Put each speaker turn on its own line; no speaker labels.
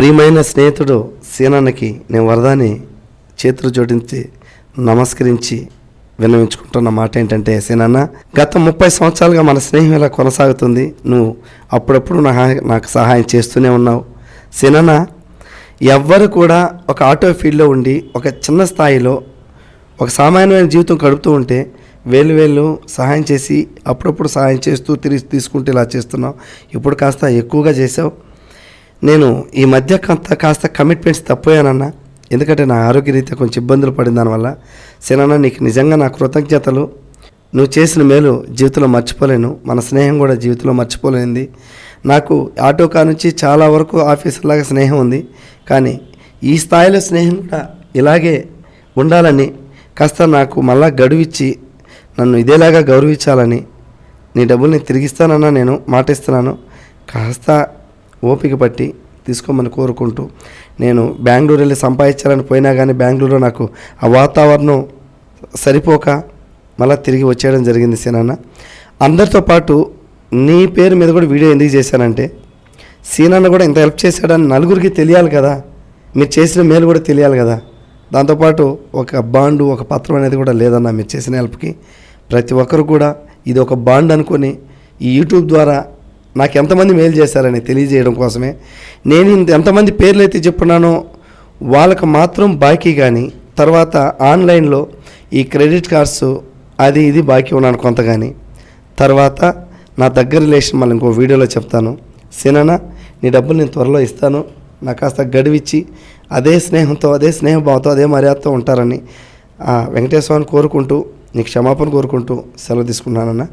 ప్రియమైన స్నేహితుడు సీనన్నకి నేను వరదాని చేతులు జోడించి నమస్కరించి విన్నవించుకుంటున్న మాట ఏంటంటే సీనన్న గత ముప్పై సంవత్సరాలుగా మన స్నేహం ఇలా కొనసాగుతుంది. నువ్వు అప్పుడప్పుడు నా నాకు సహాయం చేస్తూనే ఉన్నావు. సీనన్న ఎవ్వరు కూడా ఒక ఆటో ఫీల్డ్లో ఉండి ఒక చిన్న స్థాయిలో ఒక సామాన్యమైన జీవితం గడుపుతూ ఉంటే వేలు వేలు సహాయం చేసి అప్పుడప్పుడు సహాయం చేస్తూ తిరిగి తీసుకుంటూ ఇలా చేస్తున్నావు. ఇప్పుడు కాస్త ఎక్కువగా చేసావు. నేను ఈ మధ్య కొంత కాస్త కమిట్మెంట్స్ తప్పోయానన్న. ఎందుకంటే నా ఆరోగ్యరీత్యా కొంచెం ఇబ్బందులు పడిన దానివల్ల. సేనన్న నీకు నిజంగా నా కృతజ్ఞతలు. నువ్వు చేసిన మేలు జీవితంలో మర్చిపోలేను. మన స్నేహం కూడా జీవితంలో మర్చిపోలేనిది. నాకు ఆటో కా నుంచి చాలా వరకు ఆఫీసులాగా స్నేహం ఉంది. కానీ ఈ స్థాయిలో స్నేహం కూడా ఇలాగే ఉండాలని కాస్త నాకు మళ్ళా గడువిచ్చి నన్ను ఇదేలాగా గౌరవించాలని నీ డబ్బుల్ని తిరిగిస్తానన్నా నేను మాటిస్తున్నాను. కాస్త ఓపిక పట్టి తీసుకోమని కోరుకుంటూ నేను బెంగళూరు వెళ్ళి సంపాదించాలని పోయినా కానీ బెంగళూరులో నాకు ఆ వాతావరణం సరిపోక మళ్ళీ తిరిగి వచ్చేయడం జరిగింది సీనాన్న. అందరితో పాటు నీ పేరు మీద కూడా వీడియో ఎందుకు చేశానంటే సీనాన్న కూడా ఇంత హెల్ప్ చేశాడని నలుగురికి తెలియాలి కదా. మీరు చేసిన మేలు కూడా తెలియాలి కదా. దాంతోపాటు ఒక బాండు ఒక పత్రం అనేది కూడా లేదన్న మీరు చేసిన హెల్ప్కి ప్రతి ఒక్కరు కూడా ఇది ఒక బాండ్ అనుకొని ఈ యూట్యూబ్ ద్వారా నాకు ఎంతమంది మేలు చేశారని తెలియజేయడం కోసమే. నేను ఇంత- ఎంతమంది పేర్లు అయితే చెప్పున్నానో వాళ్ళకి మాత్రం బాకీ కానీ తర్వాత ఆన్లైన్లో ఈ క్రెడిట్ కార్డ్స్ అది ఇది బాకీ ఉన్నాను కొంత కానీ తర్వాత నా దగ్గర రిలేషన్ మళ్ళీ ఇంకో వీడియోలో చెప్తాను. సిననా నీ డబ్బులు నేను త్వరలో ఇస్తాను. నాకు కాస్త గడివిచ్చి అదే స్నేహంతో అదే స్నేహభావంతో అదే మర్యాదతో ఉంటారని ఆ వెంకటేశ్వరాన్ని కోరుకుంటూ నీకు క్షమాపణ కోరుకుంటూ సెలవు తీసుకున్నానన్నా.